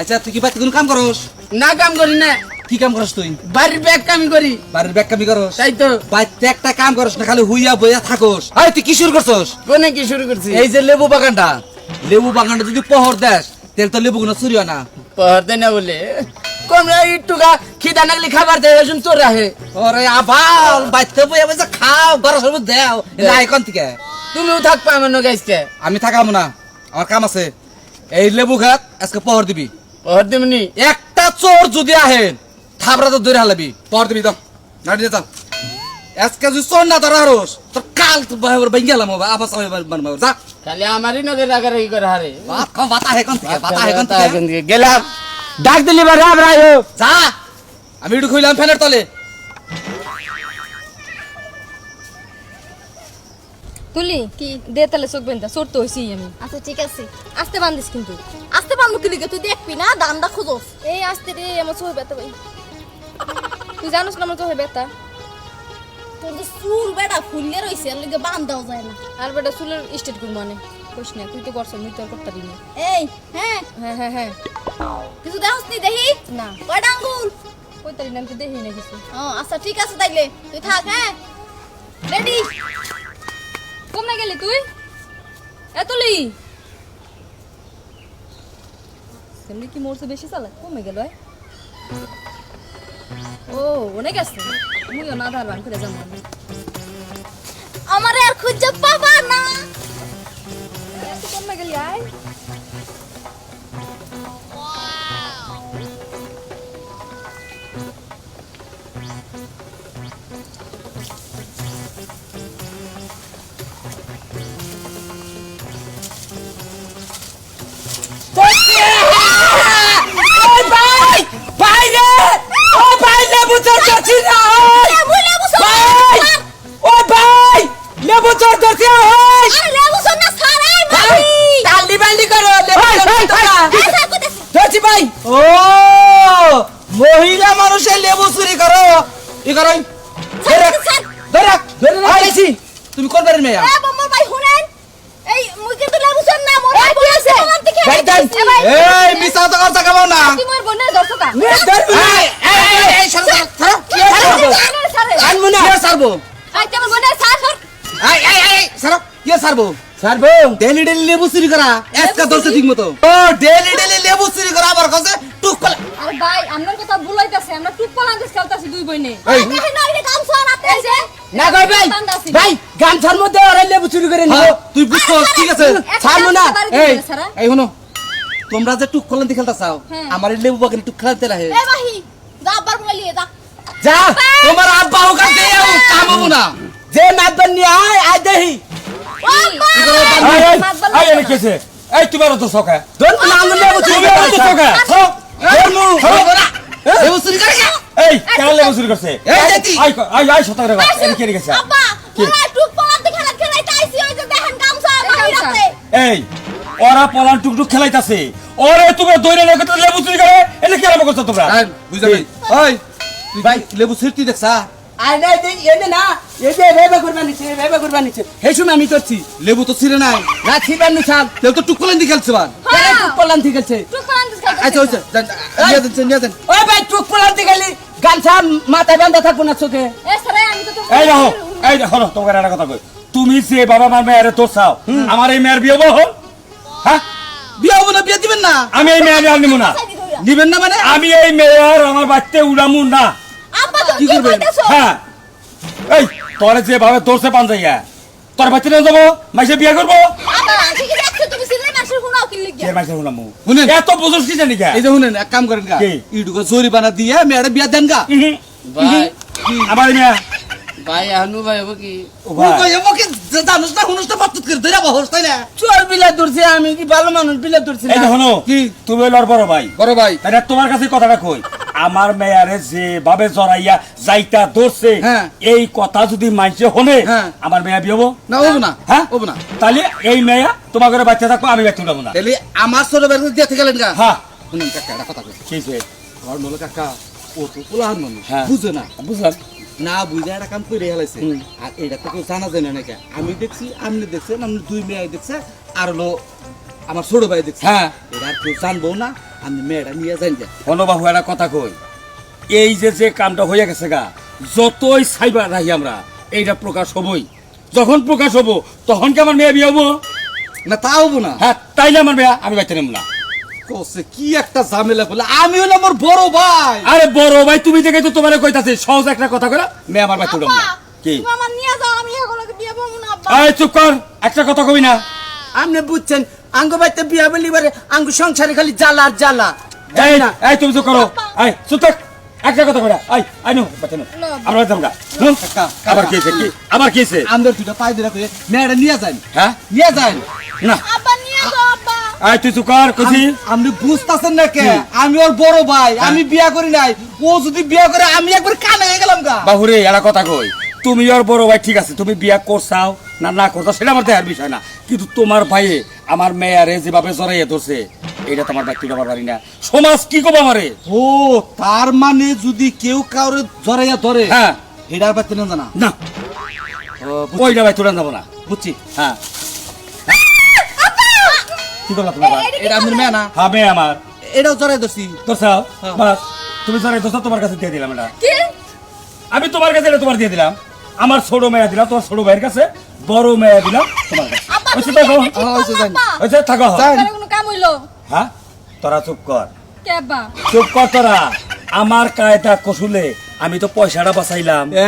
আচ্ছা তুই কি বাড়িতে কোনো কাম করস? না কাম করি না। কি কাম করস তুই? বাড়ির ব্যাগ কামি করি। বাড়ির ব্যাগ কামি করস? তাই তো। বাড়িতে একটা কাম করস না খালি হুইয়া বইয়া থাকস। আরে তুই কি শুরু করছস? কোনে কি শুরু করছি? এই যে লেবু বাগানটা লেবু বাগানটা যদি পহর দেস তেল তো লেবু গুলো চুরি না। না পড়তে না বলে। কোন একটু গা খিদা নাগলি খাবার দেয় শুন তোর রাহে ওরে আবাল বাইতে বইয়া বইয়া খাও বড় সব দেও। না এখন থেকে? তুমিও থাকবা আমার নগাইছকে আমি থাকাবো না আমার কাম আছে। এই লেবু খাত আজকে পহর দিবি। পড় দিমনি একটা চোর যদি আহে থাবরা তো দূরে হালাবি। পহর দিবি তো। গাড়ি দে আজকে যদি চোর না ধরা হারোস তোর কাল তো ভেঙে গেলাম আবার সবাই বানবো। যা। খালি আমারই নগে রাগারাগি করে হারে। বাতা হেকন থেকে বাতা হেকন থেকে। গেলাম। ডাক দিলি বা রাম রায় যা। আমি একটু খুইলাম ফ্যানের তলে। তুলি কি দে তাহলে চোখ বেন্দা চোর তো হয়েছি আমি। আচ্ছা ঠিক আছে। আসতে বান্দিস কিন্তু। আসতে পারব কি লিখে তুই দেখবি না? দামটা খোঁজস। এই আসতে রে আমার চোখে ব্যথা ভাই তুই জানোস না আমার চোখে ব্যথা? তোর যে চুল বেটা ফুললে রইছে এর লিগে বান্ধাও যায় না। আর বেটা চুলের স্টেট করব মানে। কইস না তুই তো করছ মুই তো আর করতে পারি না। এই হ্যাঁ। হ্যাঁ হ্যাঁ হ্যাঁ। কিছু দেখস নি দেখি? না। কয়টা আঙ্গুল? কই তারি না তো দেখি না কিছু। ও আচ্ছা ঠিক আছে তাইলে। তুই থাক হ্যাঁ। রেডি। কমে গেলি তুই? এ তুলি সেমনি কি মোরছে বেশি চালা কমে গেল? ও, অনেক আছে। মুইও না ধার করে যাব আমারে আর খুঁজে পাবা না। কমে গেলি, আয়। ভাই ধরছি ভাই। ও মহিলা মানুষের লেবু চুরি করো। ই করো ধরে ধরে ধরে রাখাইছি তুমি কোন বাড়ির মেয়া? এ বম্বর ভাই শুনেন। এই মুই কিন্তু লেবু না মোর ভাই বলেছে। এই মিছা তো কথা কামাও না। মোর বোনের দর্শকা নে সরো কি সারবো ডেলি ডেলি লেবু চুরি করা ধরছে ঠিক মতো ও ডেলি ডেলি লেবু চুরি করা আবার কাছে টুক কলা। আরে ভাই কথা ভুলাইতাছে আমরা টুক পালান্দিস খেলতাছি দুই বইনে না কাম ভাই ভাই গামছার মধ্যে ওরা লেবু চুরি করে নিল হ্যাঁ, তুই বুঝছ ঠিক আছে। একটা ছাড়বো না। এই এই শোনো তোমরা যে টুক কলন খেলতে চাও হ্যাঁ। আমার এই লেবু বাগানে টুক খেলতে রাহে এ মাহি যা আব্বার মোবাইল নিয়ে যা। যা তোমার আব্বা ওখান কামাবো না। যে মাতবার নিয়ে আয় আয় দেহি আব্বা এই, কেছে? তোমার তো তুমি করে তো চোখে। ধর্মু লেবু চুরি করে? এই, কেন লেবু চুরি করছে? এই জাতি আই, আই, আই, সতর্ক রে এদিকে এদিকে গেছে। আব্বা তোরা টুক পলাতে খেলা খেলাইতে আইছি ওই যে দেখেন গামছা মাহি এই, ওরা পলান টুকটুক খেলাইতাছে ওরে তুমি দৈরে লোকে তো লেবু চুরি করে এটা কি আরম্ভ করছ তোমরা এই, ওই ভাই লেবু চুরি দেখছা আয় না এনে না এই যে রেবে করবা নিছে রেবে করবা নিছে এই সময় আমি করছি লেবু তো ছিঁড়ে নাই। না ছিবার নি ছাল। তেল তো টুক দিয়ে খেলছে বার। কেন টুক পলান ঠিক আছে টুক পালান্দিস খেলতাছি আচ্ছা নিয়ে দেন নিয়ে দেন ওই ভাই টুক পলাতে গেলি। গামছা মাথায় বান্ধা থাকব না চোখে। এ সারা আমি তো তোর এই দেখো এই দেখো না, একটা কথা কই। তুমি যে বাবা মার মেয়ের তোর চাও আমার এই মেয়ের বিয়ে হব? হ্যাঁ? বিয়ে হব না বিয়ে দিবেন না? আমি এই মেয়ের আর নিবো না। নিবেন না মানে? আমি এই মেয়ের আমার বাচ্চা উড়ামু না। কি করবেন? হ্যাঁ। এই তোরে যে ভাবে তোরছে পাঞ্জাইয়া তোর বাচ্চা নিয়ে যাব মাইসে বিয়ে করব। এত বুঝোস কি জানি কে এই যে শুনেন এক কাম করেন গা। কি? ইটুকো দিয়ে মেয়েটা বিয়া দেন গা। ভাই ইহি, আমার এই মেয়ে। ভাই আনু ভাই হব কি? ও ভাই, কই এমন কি জানোস না হুনুস না বাতুত করে ধরে বহস তাই না? চোর বিলা ধরছে আমি কি ভালো মানুষ বিলা ধরছি এই কি? তুমি লড় বড় ভাই। বড় ভাই। তাহলে তোমার কাছে কথাটা কই? আমার মেয়ারে যে ভাবে জড়াইয়া যাইতা ধরছে হ্যাঁ। এই কথা যদি মানছে হলে হ্যাঁ। আমার মেয়া বিয়ে না হব না হ্যাঁ? হব না। তাহলে এই মেয়া তোমার ঘরে বাচ্চা থাকব আমি বাচ্চা উঠাবো না। তাহলে আমার ছোট বের দিয়ে থেকে গেলেন হ্যাঁ। শুনুন কাকা একটা কথা কই। কি হয়েছে? আমার নলে কাকা ও তো পোলাহান মানুষ হ্যাঁ। বুঝে না। বুঝলাম। না বুঝে একটা কাম করে হেলাইছে। আর এটা তো কেউ জানা যায় না নাকি আমি দেখছি আপনি দেখছেন আপনি দুই মেয়ে দেখছে আর হলো আমার ছোট ভাই দেখছি। হ্যাঁ। এটা আর কেউ জানব না। আমি মেয়েটা নিয়ে যাই যা বাবু একটা কথা কই? এই যে যে কামটা হয়ে গেছে গা যতই সাইবার রাখি আমরা এইটা প্রকাশ হবই। যখন প্রকাশ হব তখন কি আমার মেয়ে বিয়ে হব? না তা হব না। হ্যাঁ তাইলে আমার মেয়ে? আমি বাইতে নেব না। কোসে কি একটা ঝামেলা করলে? আমি হলো আমার বড় ভাই। আরে বড় ভাই তুমি দেখে তো তোমার কইতাছে সহজ একটা কথা করে মেয়ে আমার বাইতে উঠব না। কি? তুমি আমার নিয়ে যাও আমি এগুলোকে বিয়ে করব না আরে চুপ কর একটা কথা কবি না। আপনি বুঝছেন আঙ্গ বাইতে বিয়া বলি বারে আঙ্গ সংসারে খালি জ্বালা আর জ্বালা। এই না। এই তুমি চুপ করো। আই চুপ থাক। একটা কথা কইরা আই আই নো বাইতে নো। না। আমরা আমরা হুম? আবার কি কি? আবার কি হয়েছে? আমাদের দুটা পাই দিলা করে মেয়েটা নিয়ে যাই হ্যাঁ? নিয়ে যাই না। আব্বা নিয়ে যাও আব্বা। আই তুই চুপ কর কইছি আপনি বুঝতেছেন না কে? আমি ওর বড় ভাই আমি বিয়া করি নাই। ও যদি বিয়া করে আমি একবার কানে হয়ে গেলাম গা। বাহুরে এরা কথা কই? তুমি ওর বড় ভাই ঠিক আছে তুমি বিয়া করছাও না না করছাও সেটা আমার দেখার বিষয় না। কিন্তু তোমার ভাইয়ে আমার মেয়ারে যেভাবে জড়াইয়ে ধরছে এটা তোমার ব্যক্তি ব্যাপার পারি না। সমাজ কি কব আমারে? ও তার মানে যদি কেউ কাউরে জড়াইয়া ধরে হ্যাঁ। আর পারতে না? জানা না ওইটা ভাই তোরা যাব না। বুঝছি। হ্যাঁ। কি করলা তোমার? এটা আপনার মেয়ে না? হ্যাঁ মেয়ে আমার। এটাও জড়াই ধরছি। ধরছাও বাস তুমি জড়াই ধরছো তোমার কাছে দিয়ে দিলাম এটা। কি? আমি তোমার কাছে এটা তোমার দিয়ে দিলাম। আমার ছোট মেয়ে দিলাম তোমার ছোট ভাইয়ের কাছে। বড় মেয়ে দিলাম তোমার কাছে। থাকো। হ্যাঁ, জানি। আব্বা? থাকো। যাই। কোনো কাম হইল? হ্যাঁ তোরা চুপ কর। চুপ কর তোরা। আমার কায়দা কসুলে আমি তো পয়সাটা বাঁচাইলাম। এ?